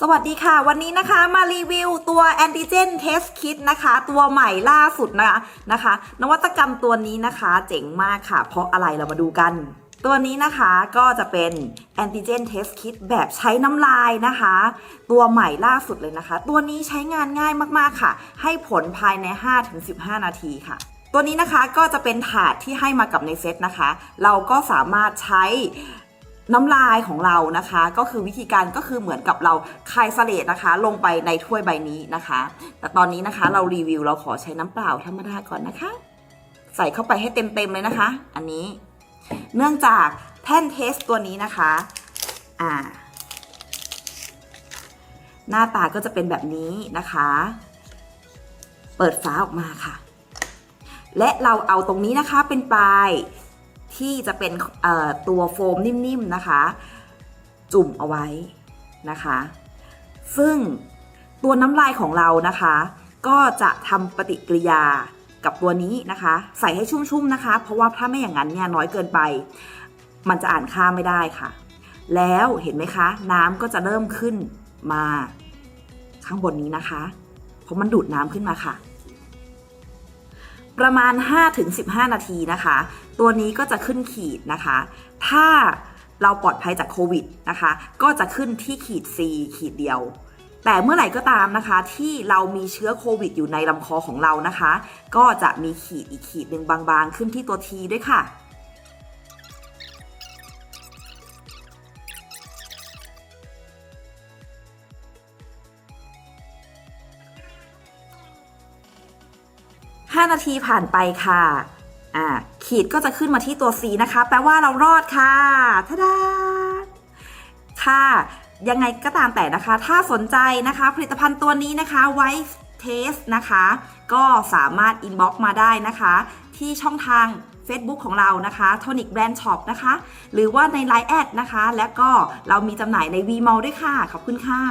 สวัสดีค่ะ วันนี้นะคะมารีวิวตัว Antigen Test Kit นะคะ ตัวใหม่ล่าสุดนะคะนะคะ นวัตกรรมตัวนี้นะคะ เจ๋งมากค่ะ เพราะอะไรเรามาดูกัน ตัวนี้นะคะก็จะเป็น Antigen Test Kit แบบใช้น้ำลายนะคะ ตัวใหม่ล่าสุดเลยนะคะ ตัวนี้ใช้งานง่ายมากๆค่ะ ให้ผลภายใน 5-15 นาทีค่ะตัวนี้นะคะก็จะเป็นถาดที่ให้มากับในเซตนะคะ เราก็สามารถใช้ น้ำลายของเรานะคะ ก็คือวิธีการก็คือเหมือนกับเราคายสเลดนะคะ ลงไปในถ้วยใบนี้นะคะ แต่ตอนนี้นะคะเรารีวิวเราขอใช้น้ำเปล่าธรรมดาก่อนนะคะ ใส่เข้าไปให้เต็มๆเลยนะคะ อันนี้ เนื่องจากแท่นเทสตัวนี้นะคะอ่าหน้าตาก็จะเป็นแบบนี้นะคะ เปิดฝาออกมาค่ะ และเราเอาตรงนี้นะคะเป็นปลาย ที่จะเป็นตัวโฟมนิ่มๆนะคะ จุ่มเอาไว้นะคะ ซึ่งตัวน้ำลายของเรานะคะ ก็จะทำปฏิกิริยากับตัวนี้นะคะ ใส่ให้ชุ่มๆนะคะ เพราะว่าถ้าไม่อย่างนั้นเนี่ยน้อยเกินไป มันจะอ่านค่าไม่ได้ค่ะ แล้วเห็นไหมคะ น้ำก็จะเริ่มขึ้นมาข้างบนนี้นะคะ เพราะมันดูดน้ำขึ้นมาค่ะ ประมาณ 5-15 นาทีนะคะ ตัวนี้ก็จะขึ้นขีดนะคะ ถ้าเราปลอดภัยจากโควิดนะคะ ก็จะขึ้นที่ขีด C ขีดเดียว แต่เมื่อไหร่ก็ตามนะคะ ที่เรามีเชื้อโควิดอยู่ในลำคอของเรานะคะ ก็จะมีขีดอีกขีดหนึ่งบางๆ ขึ้นที่ตัว T ด้วยค่ะ 5 นาทีผ่านไปค่ะ อ่า ขีดก็จะขึ้นมาที่ตัว C นะคะ แปลว่าเรารอดค่ะทะดาค่ะ ยังไงก็ตามแต่นะคะ ถ้าสนใจนะคะ ผลิตภัณฑ์ตัวนี้นะคะไว้เทสนะคะ ก็สามารถอินบ็อกมาได้นะคะ ที่ช่องทาง Facebook ของเรานะคะ Tonic Brand Shop นะคะ หรือว่าใน Line แอดนะคะ และก็เรามีจำหน่ายใน V Mall ด้วยค่ะ ขอบคุณค่ะ